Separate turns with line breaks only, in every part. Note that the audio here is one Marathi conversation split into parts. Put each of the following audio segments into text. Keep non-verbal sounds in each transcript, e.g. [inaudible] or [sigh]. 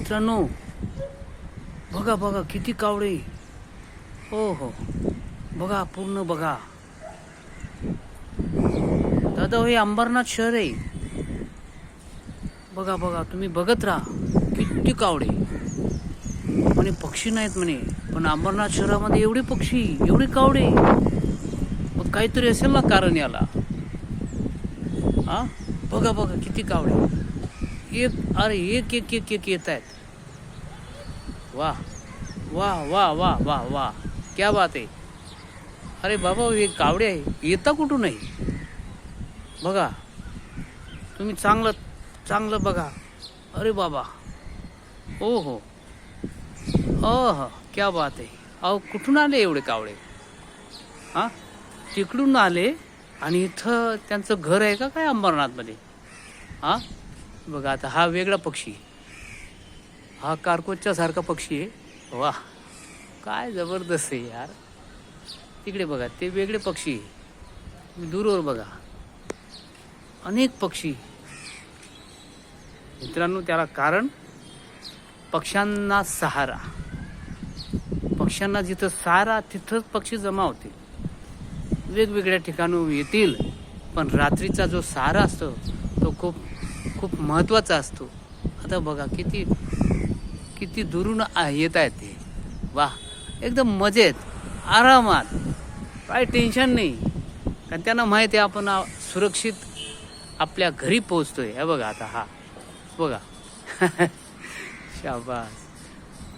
मित्रांनो बघा बघा किती कावळे. हो हो. बघा पूर्ण बघा. दादा हे अंबरनाथ शहर आहे. बघा बघा तुम्ही बघत राहा. किती कावळे. म्हणे पक्षी नाहीत म्हणे. पण अंबरनाथ शहरामध्ये एवढे पक्षी एवढे कावळे. मग काहीतरी असेल ना कारण याला. हा? बघा बघा किती कावळे. एक अरे एक एक एक एक येत आहेत वा वा वा वा वा वा क्या बात आहे. अरे बाबा हे कावडे आहे. येता कुठून आहे? बघा. तुम्ही चांगलं चांगलं बघा. अरे बाबा. हो हो. हो क्या बात आहे. अहो कुठून आले एवढे कावळे हां? तिकडून आले आणि इथं त्यांचं घर आहे का काय अंबरनाथमध्ये? हां? बघा आता हा वेगळा पक्षी. हा कारकोच्या सारखा पक्षी आहे. वा काय जबरदस्त आहे यार. तिकडे बघा ते वेगळे पक्षी तुम्ही दूरवर बघा. अनेक पक्षी. मित्रांनो त्याला कारण पक्ष्यांना सहारा. पक्ष्यांना जिथं सहारा तिथंच पक्षी जमा होतील. वेगवेगळ्या ठिकाणून येतील पण रात्रीचा जो सहारा असतो तो खूप खूप महत्त्वाचा असतो. आता बघा किती किती दुरून आ- येत आहेत ते. वा एकदम मजेत आरामात. काय टेन्शन नाही. कारण त्यांना माहिती आहे आपण सुरक्षित आपल्या घरी पोहोचतोय. हे बघा आता हा. बघा. [laughs] शाबास.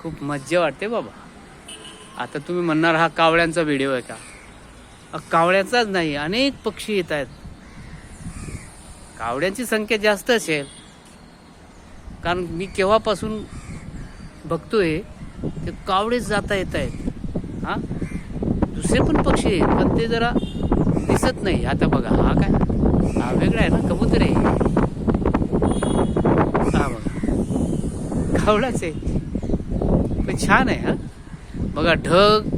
खूप मज्जा वाटते बाबा. आता तुम्ही म्हणणार हा कावळ्यांचा व्हिडिओ आहे का? कावळ्याचाच नाही. अनेक पक्षी येत आहेत. कावड्यांची संख्या जास्त असेल कारण मी केव्हापासून बघतोय ते कावडेच जाता येत आहेत. हा? दुसरे पण पक्षी आहेत पण ते जरा दिसत नाही. आता बघा हा काय? हा वेगळा आहे ना कबूतर आहे. हा बघा. कावडाच आहे. पण छान आहे हा? बघा ढग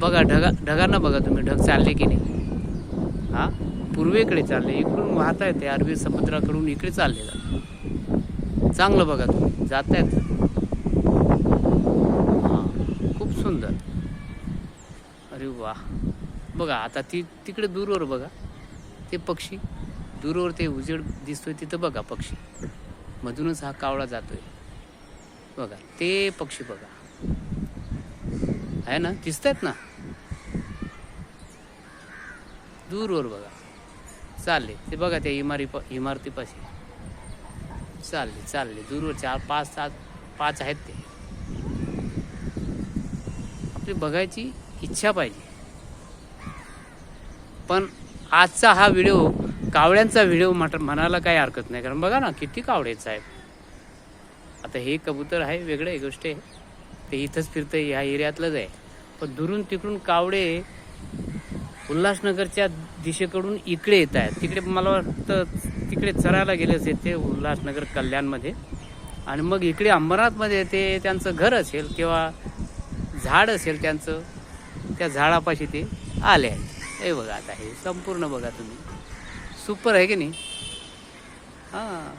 बघा ढगा ढगांना बघा तुम्ही ढग चालले की नाही. हा? पूर्वेकडे चालले इकडून वाहत आहेत ते अरबी समुद्राकडून इकडे चालले जात चांगलं बघा तुम्ही जात आहेत हा खूप सुंदर. अरे वा. बघा आता ती तिकडे दूरवर बघा. ते पक्षी दूरवर ते उजेड दिसतोय तिथं बघा पक्षी. मधूनच हा कावळा जातोय. बघा ते पक्षी बघा. आहे ना? दिसत आहेत ना? दूरवर बघा. चालले. ते बघा त्या इमारी इमारतीपाशी. चालले चालले. दूरवर चार पाच सात पाच आहेत ते. आपली बघायची इच्छा पाहिजे. पण आजचा हा व्हिडिओ कावळ्यांचा व्हिडिओ म्हट म्हणायला काही हरकत नाही. कारण बघा ना किती कावळे आहेत साहेब. आता हे कबूतर आहे वेगळं आहे गोष्ट आहे. ते इथंच फिरतं ह्या एरियातलंच आहे. पण दुरून तिकडून कावडे उल्हासनगरच्या दिशेकडून इकडे येत आहेत. तिकडे मला वाटतं तिकडे चरायला गेले येते ते उल्हासनगर कल्याणमध्ये. आणि मग इकडे अंबरनाथमध्ये ते त्यांचं घर असेल किंवा झाड असेल त्यांचं त्या झाडापाशी ते आले आहेत. हे बघा आता हे संपूर्ण बघा तुम्ही. सुपर आहे की नाही? हां.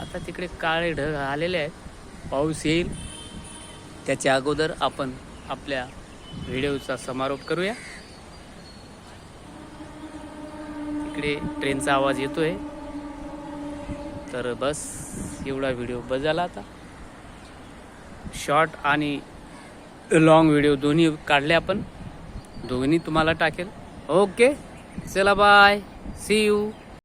आता तिकडे काळे ढग आलेले आहेत. पाऊस येईल. त्याच्या अगोदर आपण आपल्या व्हिडिओचा समारोप करूया. इकडे ट्रेनचा आवाज येतो आहे तर बस एवढा व्हिडिओ बस झाला आता. शॉर्ट आणि लॉंग व्हिडिओ दोन्ही काढले आपण. दोन्ही तुम्हाला टाकेल. ओके चला बाय सी यू